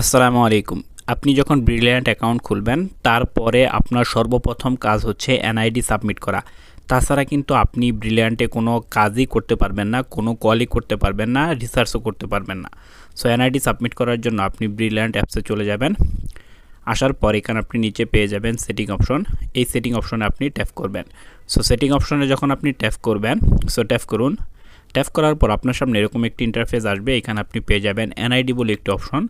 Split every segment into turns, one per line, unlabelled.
আসসালামু আলাইকুম। আপনি যখন ব্রিলিয়ান্ট অ্যাকাউন্ট খুলবেন, তারপরে আপনার সর্বপ্রথম কাজ হচ্ছে এনআইডি সাবমিট করা। তাছাড়া কিন্তু আপনি ব্রিলিয়ান্টে কোনো কাজই করতে পারবেন না, কোনো কলই করতে পারবেন না রিসার্চও করতে পারবেন না। সো এনআইডি সাবমিট করার জন্য আপনি ব্রিলিয়ান্ট অ্যাপসে চলে যাবেন। আসার পর এখানে আপনি নিচে পেয়ে যাবেন সেটিং অপশন এই সেটিং অপশনে আপনি ট্যাপ করবেন। সো সেটিং অপশনে যখন আপনি ট্যাপ করবেন সো ট্যাপ করুন। ট্যাপ করার পর আপনার সামনে এরকম একটি ইন্টারফেস আসবে। এখানে আপনি পেয়ে যাবেন এনআইডি বলে একটি অপশন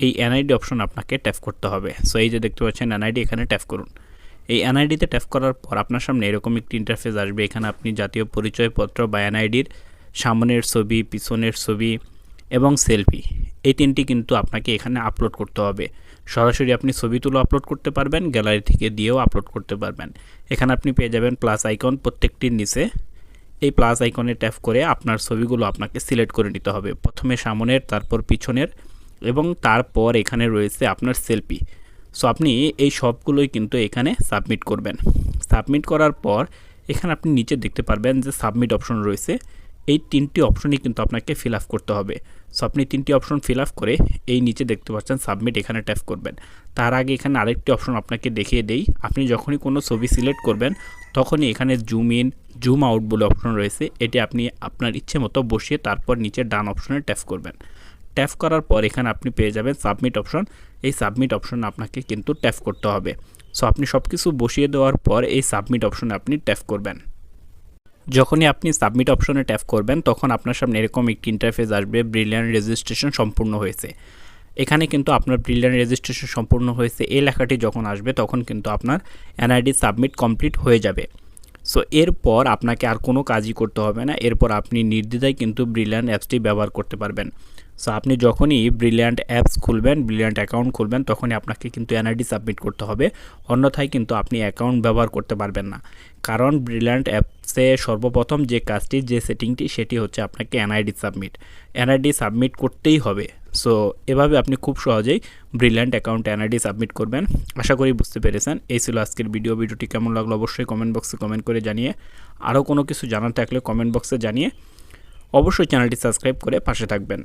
এই এনআইডি অপশন আপনাকে ট্যাপ করতে হবে। সো এই যে দেখতে পাচ্ছেন এনআইডি এখানে ট্যাপ করুন। এই এনআইডিতে ট্যাপ করার পর আপনার সামনে এরকম একটি ইন্টারফেস আসবে। এখানে আপনি জাতীয় পরিচয়পত্র বা এনআইডির সামনের ছবি, পিছনের ছবি এবং সেলফি এই তিনটি কিন্তু আপনাকে এখানে আপলোড করতে হবে। সরাসরি আপনি ছবি তুলে আপলোড করতে পারবেন গ্যালারি থেকে দিয়েও আপলোড করতে পারবেন। এখানে আপনি পেয়ে যাবেন প্লাস আইকন প্রত্যেকটির নিচে। এই প্লাস আইকনে ট্যাপ করে আপনার ছবিগুলো আপনাকে সিলেক্ট করে নিতে হবে। প্রথমে সামনের, তারপর পিছনের। এবং তারপর এখানে রয়েছে আপনার সেলফি সো আপনি এই সবগুলোই কিন্তু এখানে সাবমিট করবেন। সাবমিট করার পর এখানে আপনি নিচে দেখতে পারবেন যে সাবমিট অপশন রয়েছে। এই তিনটি অপশনই কিন্তু আপনাকে ফিল আপ করতে হবে। সো আপনি তিনটি অপশন ফিল আপ করে এই নিচে দেখতে পাচ্ছেন সাবমিট এখানে ট্যাপ করবেন। তার আগে এখানে আরেকটি অপশন আপনাকে দেখিয়ে দেই। আপনি যখনই কোনো ছবি সিলেক্ট করবেন, তখনই এখানে জুম ইন জুম আউট বলে অপশন রয়েছে। এটি আপনি আপনার ইচ্ছে মতো বসিয়ে তারপর নিচে ডান অপশনে ট্যাপ করবেন। ট্যাপ করার পর এখানে আপনি পেয়ে যাবেন সাবমিট অপশন এই সাবমিট অপশন আপনাকে কিন্তু ট্যাপ করতে হবে। সো আপনি সব কিছু বসিয়ে দেওয়ার পর এই সাবমিট অপশনে আপনি ট্যাপ করবেন। যখনই আপনি সাবমিট অপশনে ট্যাপ করবেন, তখন আপনার সামনে এরকম একটি ইন্টারফেস আসবে ব্রিলিয়ান্ট রেজিস্ট্রেশন সম্পূর্ণ হয়েছে। এখানে কিন্তু আপনার ব্রিলিয়ান্ট রেজিস্ট্রেশন সম্পূর্ণ হয়েছে। এই লেখাটি যখন আসবে, তখন কিন্তু আপনার এনআইডি সাবমিট কমপ্লিট হয়ে যাবে। সো এরপর আপনাকে আর কোনো কাজই করতে হবে না। এরপর আপনি নির্দ্বিধায় কিন্তু ব্রিলিয়ান্ট অ্যাপসটি ব্যবহার করতে পারবেন। সো আপনি যখনই ব্রিলিয়ান্ট অ্যাপস খুলবেন ব্রিলিয়ান্ট অ্যাকাউন্ট খুলবেন, তখনই আপনাকে কিন্তু এনআইডি সাবমিট করতে হবে। অন্যথায় কিন্তু আপনি অ্যাকাউন্ট ব্যবহার করতে পারবেন না। কারণ ব্রিলিয়ান্ট অ্যাপসে সর্বপ্রথম যে কাজটি, যে সেটিংটি, সেটি হচ্ছে আপনাকে এনআইডি সাবমিট এনআইডি সাবমিট করতেই হবে। সো এভাবে আপনি খুব সহজেই ব্রিলিয়ান্ট অ্যাকাউন্ট এনআইডি সাবমিট করবেন। আশা করি বুঝতে পেরেছেন। এই ছিল আজকের ভিডিও ভিডিওটি কেমন লাগল অবশ্যই কমেন্ট বক্সে কমেন্ট করে জানিয়ে, আরও কোনো কিছু জানার থাকলে কমেন্ট বক্সে জানিয়ে অবশ্যই চ্যানেলটি সাবস্ক্রাইব করে পাশে থাকবেন।